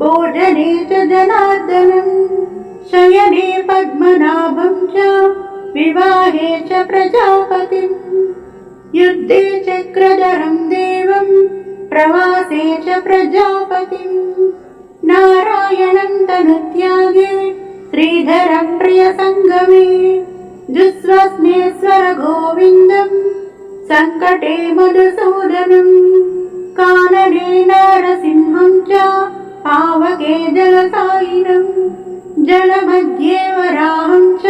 बोधने च जनार्दनम् शयने पद्मनाभं च विवाहे च प्रजापतिम्। युद्धे चक्रधरं देवम् प्रवासे च प्रजापतिम्। नारायणं तनुत्यागे श्रीधरं प्रियसङ्गमे जुस्वस्नेश्वर गोविन्दम् सङ्कटे मधुसूदनम् कानने नरसिंहं च पावके जलसायिनम् जलमध्ये वराहं च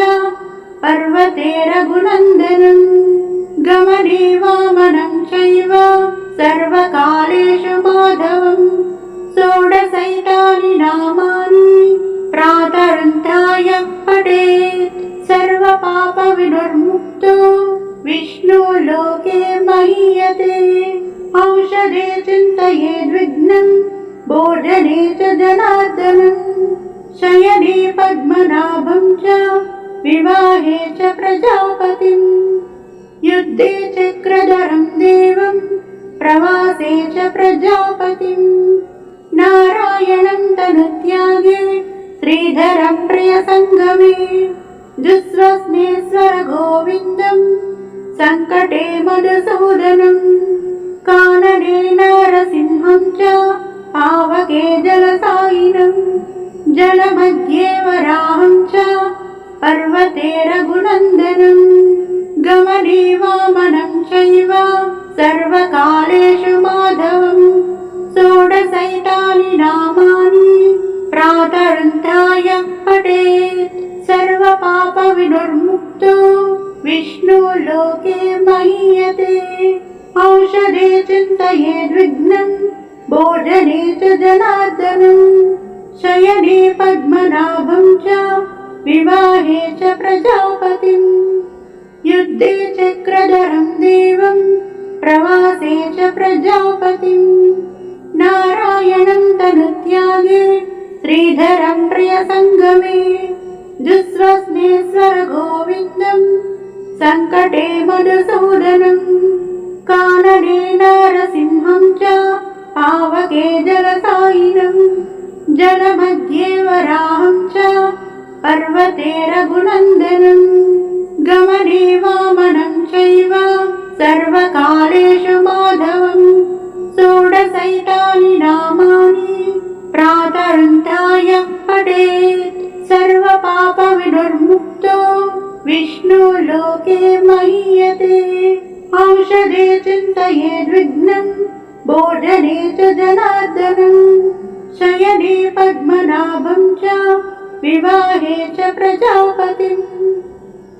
पर्वते रघुनन्दनम् गमने वामनं चैव सर्वकालेषु माधवम् षोडशैतानि नामानि प्रातरन्ताय पठेत् सर्वपापविनुर्मुक्तो विष्णु लोके महीयते। औषधे चिन्तयेद्विघ्नम् बोधने च जनार्दनम् शयने पद्मनाभं च विवाहे च प्रजापतिम्। युद्धे चक्रधरं देवम् प्रवासे च प्रजापतिम्। नारायणं तनुत्यागे श्रीधरं प्रियसङ्गमे। जुस्वस्नेश्वर गोविन्दम् सङ्कटे मधुसूदनम् कानने नरसिंहं च पावके जलसायिनम् जलमध्ये वराहं च पर्वते रघुनन्दनम् गमने वामनं चैव सर्वकालेषु माधवम् षोडशैतानि नामानि प्रातरन्ताय पठेत् सर्वपापविनुर्मुक्तो विष्णु लोके महीयते। औषधे चिन्तयेद्विघ्नम् बोधने च जनार्दनम् शयने पद्मनाभं च विवाहे च प्रजापतिम्। युद्धे चक्रधरं देवम् प्रवासे च प्रजापतिम्। नारायणं तनुत्यागे श्रीधरं प्रियसङ्गमे जुस्वस्नेश्वर गोविन्दम् सङ्कटे मधुसूदनम् कानने नरसिंहं च पावके जलसायिनम् जलमध्ये वराहं च पर्वते रघुनन्दनम् गमने वामनं चैव सर्वकालेषु माधवम् षोडशैतानि नामानि प्रातरन्ताय पठेत् सर्वपापविनुर्मुक्तो विष्णु लोके महीयते। औषधे चिन्तयेद्विघ्नम् बोधने च जनार्दनम् शयने पद्मनाभं च विवाहे च प्रजापतिम्।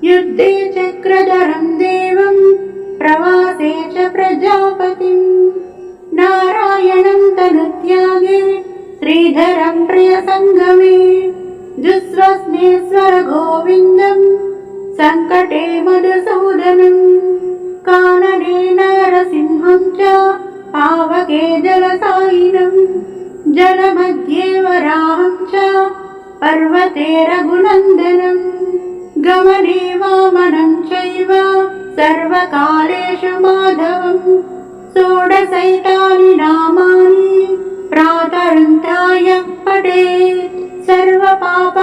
युद्धे चक्रधरं देवम् प्रवासे च प्रजापतिम्। नारायणं तनुत्यागे श्रीधरं प्रियसङ्गमे जुस्वस्नेश्वर गोविन्दम् सङ्कटे मधुसूदनम् कानने नरसिंहं च पावके जलसायिनम् जलमध्ये वराहं च पर्वते रघुनन्दनम्। गमने वामनं चैव सर्वकालेषु माधवम् षोडशैतानि नामानि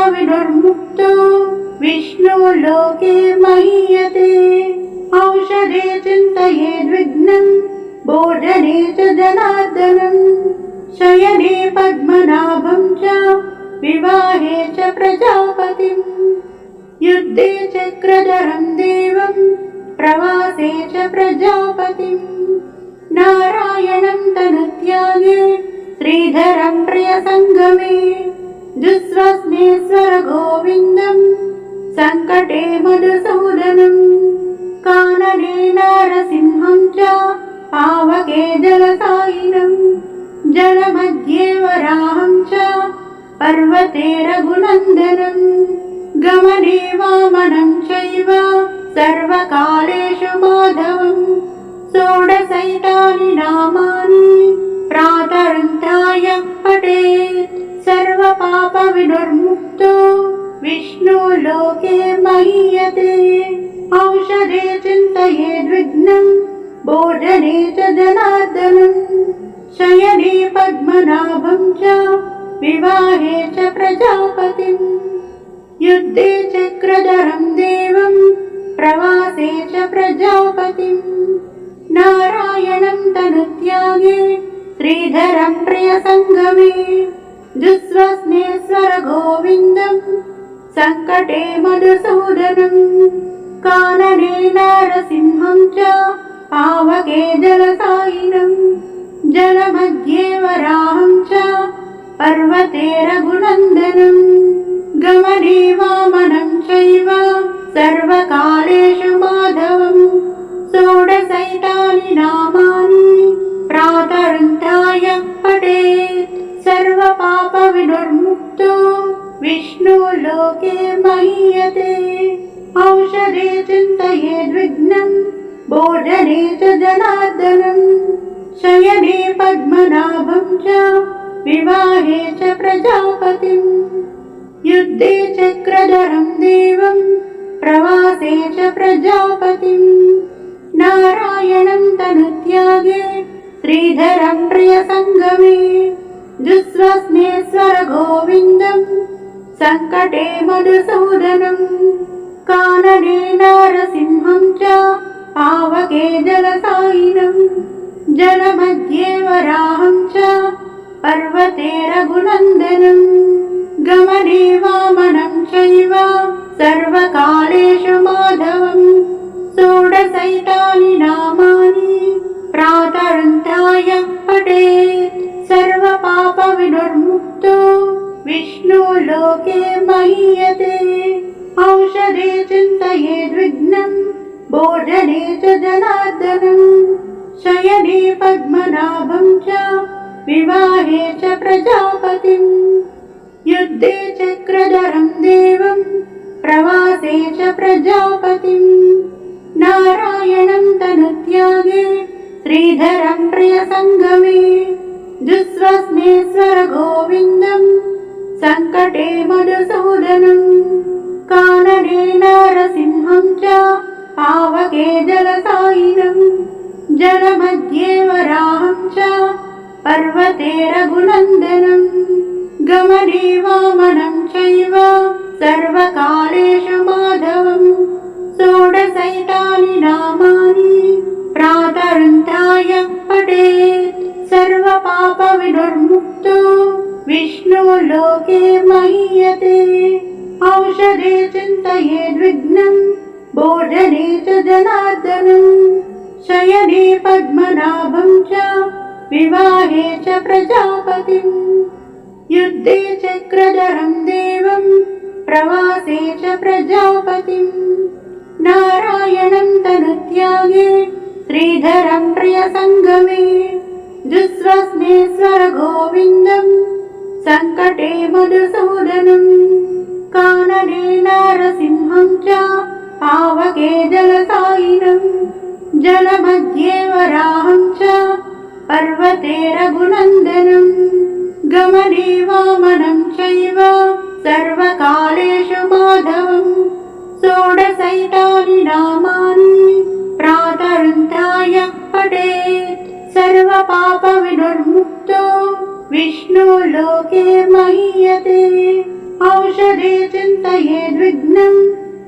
सर्वपापविनुर्मुक्तो विष्णु लोके महीयते। औषधे चिन्तयेद्विघ्नम् बोधने च जनार्दनम् शयने पद्मनाभं च। विवाहे च प्रजापतिम्। युद्धे चक्रधरं देवम् प्रवासे च प्रजापतिम्। नारायणं तनुत्यागे। श्रीधरं प्रियसङ्गमे जुस्वस्नेश्वर गोविन्दम् सङ्कटे मधुसूदनम् कानने नरसिंहं च पावके जलसायिनम् जलमध्ये वराहं च पर्वते रघुनन्दनम् गमने वामनं चैव सर्वकालेषु माधवम् षोडशैतानि नामानि प्रातरन्ताय पठेत् सर्वपापविनुर्मुक्तो विष्णु लोके महीयते। औषधे चिन्तयेद्विघ्नम् बोधने च जनार्दनम् शयने पद्मनाभं च विवाहे च प्रजापतिम्। युद्धे चक्रधरं देवं प्रवासे च प्रजापतिम्। नारायणं तनुत्यागे श्रीधरं प्रियसङ्गमे जुस्वस्नेश्वर गोविन्दम् सङ्कटे मधुसूदनम् कानने नारसिंहं च पावके जलसायिनम् जलमध्ये वराहं च पर्वते रघुनन्दनम् गमने वामनं चैव सर्वकालेषु माधवम् षोडशैतानि नामानि औषधे चिन्तयेद्विघ्नम् बोधने च जनार्दनम् शयने पद्मनाभं च विवाहे च प्रजापतिम्। युद्धे चक्रधरं देवं प्रवासे च प्रजापतिम्। नारायणं तनुत्यागे श्रीधरं प्रियसङ्गमे। जुस्वस्नेश्वर गोविन्दम् सङ्कटे मधुसूदनम् कानने नारसिंहं च पावके जलसायिनम् जलमध्ये वराहं च पर्वते रघुनन्दनम् गमने वामनं चैव सर्वकालेषु माधवम् षोडशैतानि नामानि प्रातरुन्धाय पठेत् सर्वपापविनुर्मुक्तो विष्णु लोके महीयते। औषधे चिन्तयेद्विघ्नम् बोधने च जनार्दनम् शयने पद्मनाभं च विवाहे च प्रजापतिम् युद्धे चक्रधरं देवं प्रवासे च प्रजापतिम् नारायणं तनुत्यागे श्रीधरं प्रियसङ्गमे। जुस्वस्नेश्वर गोविन्दम् सङ्कटे मधुसूदनम् कानने नारसिंहं च पावके जलसायिनम् जलमध्ये वराहं च पर्वते रघुनन्दनम् गमने वामनं चैव सर्वकालेषु माधवम् षोडशैतानि नामानि प्रातरुन्धाय पठेत् सर्वपापविनुर्मुक्तो विष्णु लोके महीयते। औषधे चिन्तयेद्विघ्नम् बोधने च जनार्दनम् शयने पद्मनाभं च विवाहे च प्रजापतिम्। युद्धे चक्रधरं देवं प्रवासे च प्रजापतिम्। नारायणं तनुत्यागे श्रीधरं प्रियसङ्गमे जुस्वस्नेश्वर गोविन्दम् सङ्कटे मधुसूदनम् कानने नारसिंहं च पावके जलसायिनम् जलमध्ये वराहं च पर्वते रघुनन्दनम् गमने वामनं चैव सर्वकालेषु माधवम् षोडशैतानि नामानि प्रातरुन्धाय पठेत् सर्वपापविनुर्मुक्तो विष्णु लोके महीयते। औषधे चिन्तयेद्विघ्नम्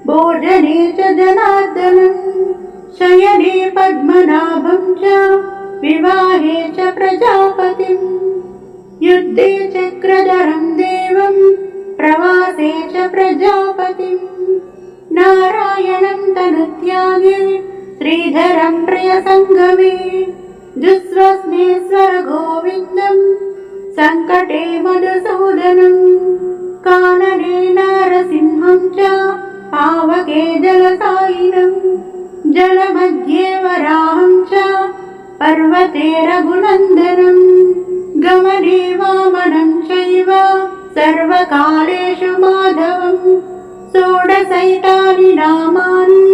बोधने च जनार्दनम् शयने पद्मनाभं च विवाहे च प्रजापतिम्। युद्धे चक्रधरं देवं प्रवासे च प्रजापतिम्। नारायणं तनुत्यागे श्रीधरं प्रियसङ्गमे जुस्वस्नेश्वर गोविन्दम् सङ्कटे मधुसूदनम् कानने नारसिंहं च पावके जलसायिनम् जलमध्ये वराहं च पर्वते रघुनन्दनम् गमने वामनं चैव सर्वकालेषु माधवम् षोडशैतानि नामानि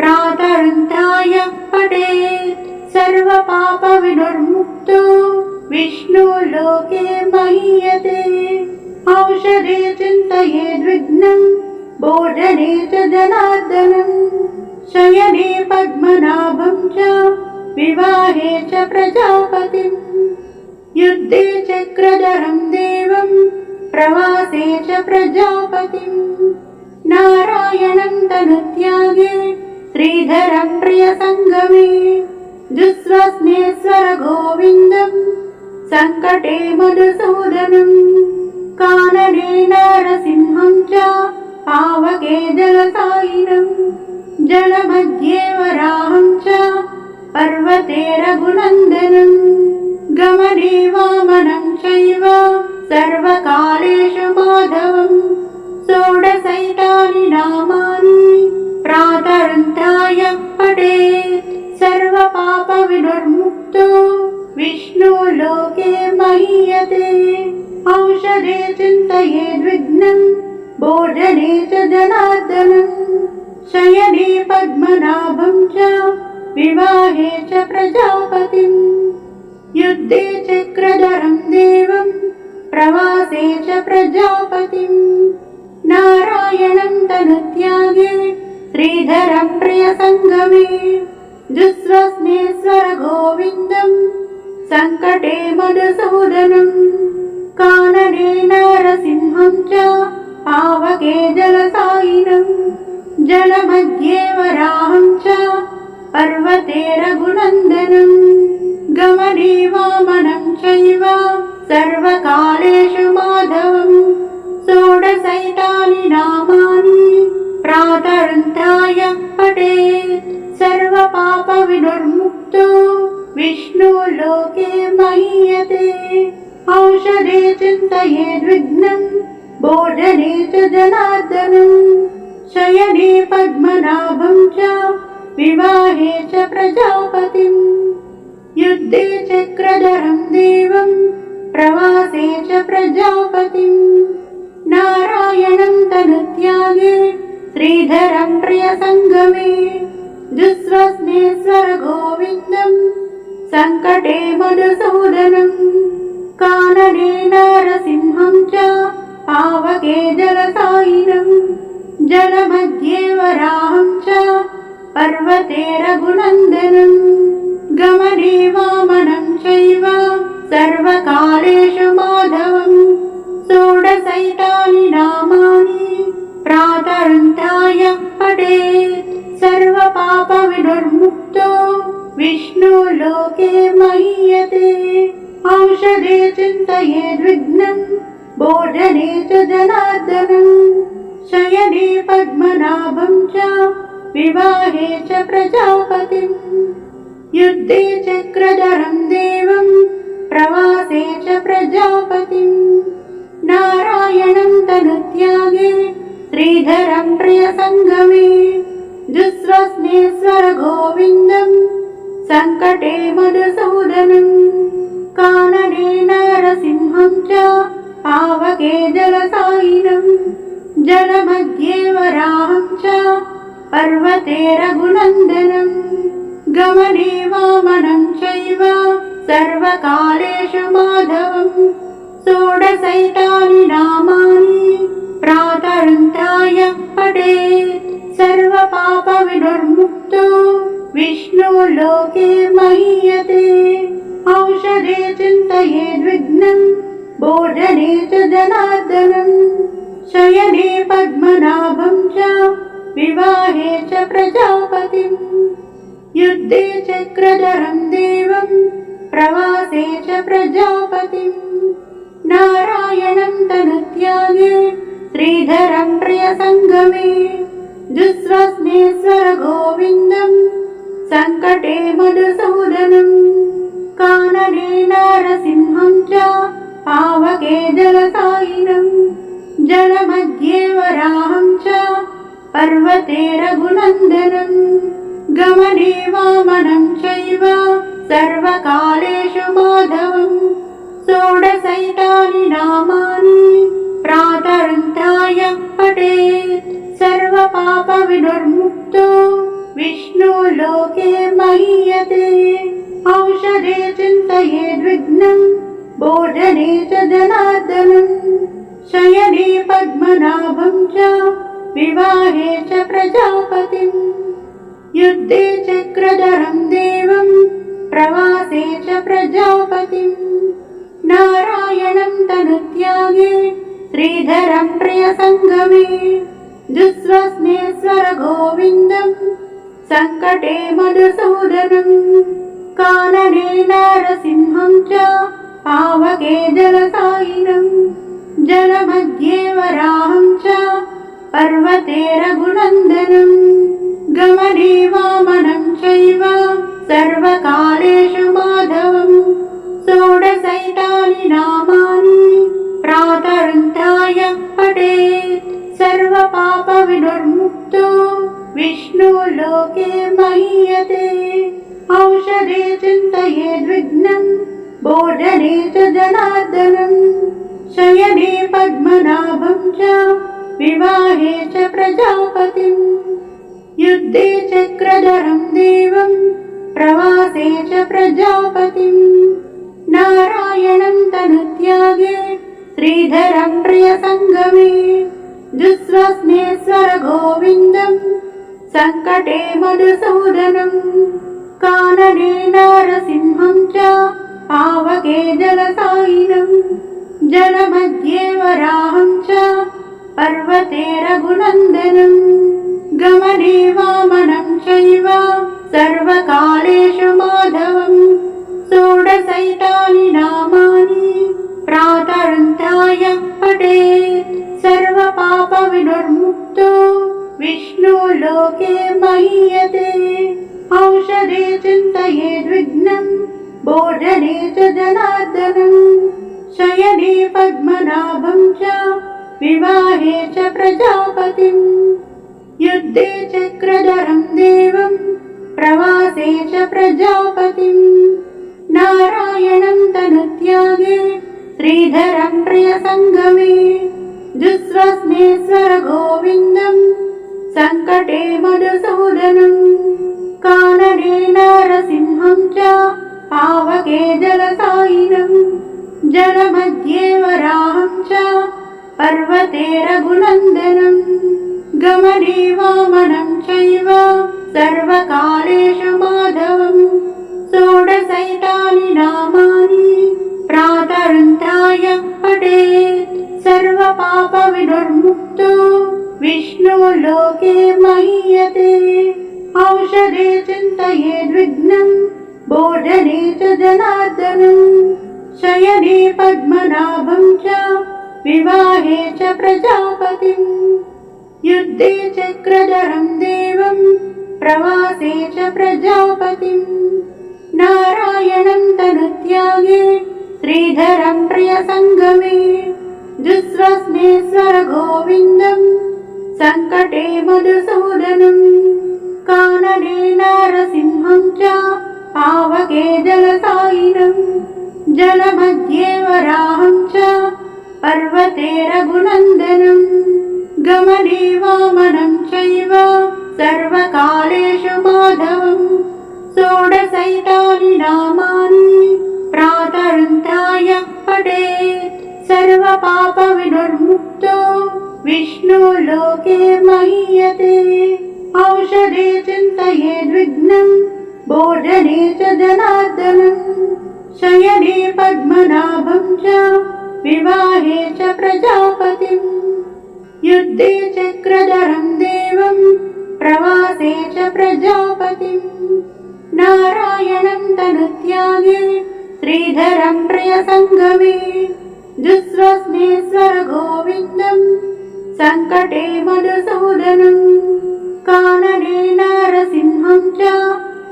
प्रातरुन्धाय पठेत् सर्वपापविनुर्मुक्तो विष्णु लोके महीयते औषधे चिन्तयेद्विघ्नम् बोधने च जनार्दनम् शयने पद्मनाभं च विवाहे च प्रजापतिम् युद्धे चक्रधरं देवं प्रवासे च प्रजापतिम् नारायणं तनुत्यागे श्रीधरं प्रियसङ्गमे दुःस्वस्नेश्वर गोविन्दम् सङ्कटे मधुसूदनम् कानने नरसिंहं च पावके जलसायिनम् जलमध्ये वराहं च पर्वते रघुनन्दनम् गमने वामनं चैव सर्वकालेषु माधवम् षोडशैतानि नामानि प्रातरुन्ध्राय पठेत् सर्वपापविनुर्मुक्तो विष्णु लोके महीयते। औषधे चिन्तयेद्विघ्नम् भोजने च जनार्दनम् शयने पद्मनाभं च विवाहे च प्रजापतिम्। युद्धे चक्रधरं देवं प्रवासे च प्रजापतिम्। नारायणं तनुत्यागे श्रीधरं प्रियसङ्गमे। दुःस्वस्नेश्वर गोविन्दम् सङ्कटे मधुसूदनम् कानने नरसिंहं च पावके जलसायिनम् जलमध्ये वराहं च पर्वते रघुनन्दनम् गमने वामनं चैव सर्वकालेषु माधवम् षोडशैतानि लोके महीयते। औषधे चिन्तयेद्विघ्नम् भोजने च जनार्दनम् शयने पद्मनाभं च विवाहे च प्रजापतिम्। युद्धे चक्रधरं देवं प्रवासे च प्रजापतिम्। नारायणं तनुत्यागे श्रीधरं प्रियसङ्गमे दुःस्वस्नेश्वर गोविन्दम् सङ्कटे मधुसूदनम् कानने नरसिंहं च पावके जलसायिनम् जलमध्ये वराहं च पर्वते रघुनन्दनम् गमने वामनं चैव सर्वकालेषु माधवम् षोडशैतानि नामानि प्रातरुन्ध्राय पठेत् सर्वपापविनुर्मुक्तो विष्णु लोके महीयते। औषधे चिन्तयेद्विघ्नम् भोजने च जनार्दनम् शयने पद्मनाभं च विवाहे च प्रजापतिम्। युद्धे चक्रधरं देवं प्रवासे च प्रजापतिम्। नारायणं तनुत्यागे श्रीधरं प्रियसङ्गमे दुःस्वस्नेश्वर गोविन्दम् सङ्कटे मधुसूदनम् कानने नरसिंहं च पावके जलसायिनम् जलमध्ये वराहं च पर्वते रघुनन्दनम् गमने वामनं चैव सर्वकालेषु माधवम् षोडशैतानि सर्वपापविनुर्मुक्तो विष्णु लोके महीयते। औषधे चिन्तयेद्विघ्नम् भोजने च जनार्दनम् शयने पद्मनाभं च। विवाहे च प्रजापतिम्। युद्धे चक्रधरं देवं। प्रवासे च प्रजापतिम्। नारायणं तनुत्यागे। श्रीधरं प्रियसङ्गमे दुःस्वस्नेश्वर गोविन्दम् सङ्कटे मधुसूदनम् कानने नरसिंहं च पावके जलसायिनम् जलमध्ये वराहं च पर्वते रघुनन्दनम् गमने वामनं चैव सर्वकालेषु माधवम् षोडशैतानि नामानि प्रातरुन्ध्राय पठेत् सर्वपापविनुर्मुक्तो विष्णु लोके महीयते। औषधे चिन्तयेद्विघ्नम् भोजने च जनार्दनम् शयने पद्मनाभं च विवाहे च प्रजापतिम् युद्धे चक्रधरं देवं प्रवासे च प्रजापतिम् नारायणं तनुत्यागे श्रीधरं प्रियसङ्गमे दुःस्वस्नेश्वर गोविन्दम् सङ्कटे मधुसूदनम् कानने नारसिंहं च पावके जलसायिनम् जलमध्ये वराहं च पर्वते रघुनन्दनम् गमने वामनं चैव सर्वकालेषु माधवम् षोडशैतानि सर्वपापविनुर्मुक्तो विष्णु लोके महीयते। औषधे चिन्तयेद्विघ्नम् बोधने च जनार्दनम् शयने पद्मनाभं च विवाहे च प्रजापतिम्। युद्धे चक्रधरं देवं प्रवासे च प्रजापतिम्। नारायणं तनुत्यागे श्रीधरं प्रियसङ्गमे दुःस्वस्नेश्वर गोविन्दम् सङ्कटे मधुसूदनम् कानने नारसिंहं च पावके जलसायिनम् जलमध्ये वराहं च पर्वते रघुनन्दनम् गमने वामनं चैव सर्वकालेषु माधवम् षोडशैतानि नामानि प्रातरुन्धाय पठेत् सर्वपापविनुर्मुक्तो विष्णु लोके महीयते। औषधे चिन्तयेद्विघ्नम् बोधने च जनार्दनम् शयने पद्मनाभं च विवाहे च प्रजापतिम्। युद्धे चक्रधरं देवम् प्रवासे च प्रजापतिम्। नारायणं तनुत्यागे श्रीधरं प्रियसङ्गमे दुःस्वस्नेश्वर गोविन्दम् सङ्कटे मधुसूदनम् कानने नारसिंहं च पावके जलसायिनम् जलमध्ये वराहं च पर्वते रघुनन्दनम् गमने वामनं चैव सर्वकालेषु माधवम् षोडशैतानि सर्वपापविनुर्मुक्तो विष्णु लोके महीयते। औषधे चिन्तयेद्विघ्नम् बोधने च जनार्दनम् शयने पद्मनाभं च। विवाहे च प्रजापतिम्। युद्धे चक्रधरं देवम् प्रवासे च प्रजापतिम्। नारायणं तनुत्यागे। श्रीधरं प्रियसङ्गमे दुःस्वस्नेश्वर गोविन्दम् सङ्कटे मधुसूदनम् कानने नारसिंहं च पावके जलसायिनम् जलमध्ये वराहं च पर्वते रघुनन्दनम् गमने वामनं चैव सर्वकालेषु माधवम् षोडशैतानि नामानि प्रातरुन्धाय पठेत् सर्वपापविनुर्मुक्तो विष्णु लोके महीयते। औषधे चिन्तयेद्विघ्नम् बोधने च जनार्दनम् शयने पद्मनाभं च विवाहे च प्रजापतिम्। युद्धे चक्रधरं देवम् प्रवासे च प्रजापतिम्। नारायणं तनुत्यागे श्रीधरं प्रियसङ्गमे दुःस्वस्नेश्वर गोविन्दम् सङ्कटे मधुसूदनम् कानने नारसिंहं च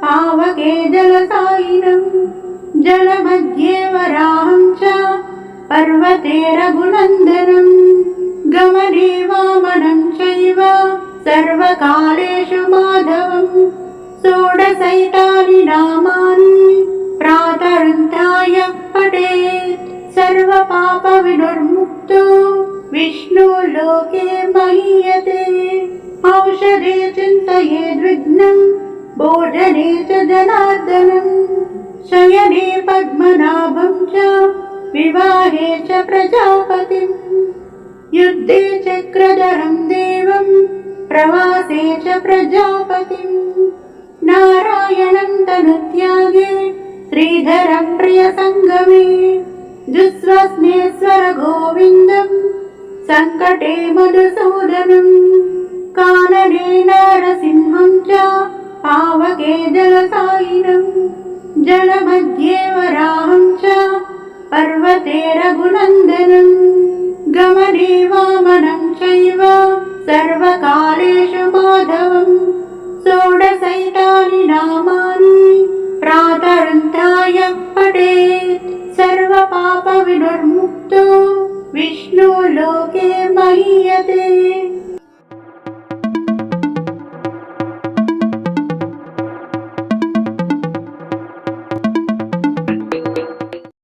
पावके जलसायिनम् जलमध्ये वराहं च पर्वते रघुनन्दनम् गमने वामनं चैव सर्वकालेषु माधवम् षोडशैतानि नामानि प्रातरुन्धाय पठेत् सर्वपापविनुर्मुक्तो विष्णु लोके महीयते। औषधे चिन्तयेद्विघ्नम् बोधने च जनार्दनम् शयने पद्मनाभं च। विवाहे च प्रजापतिम्। युद्धे चक्रधरं देवम् प्रवासे च प्रजापतिम्। नारायणं तनुत्यागे। श्रीधरं प्रियसङ्गमे दुःस्वप्नेश्वर गोविन्दम् सङ्कटे मधुसूदनम् कानने नरसिंहम् च पावके जलसायिनम् जलमध्ये वराहम् च पर्वते रघुनन्दनम् गमने वामनम् चैव सर्वकालेषु माधवम् षोडशैतानि नामानि प्रातरन्त्राय पठेत् सर्वपापविनिर्मुक्तो विष्णु लोके महीयते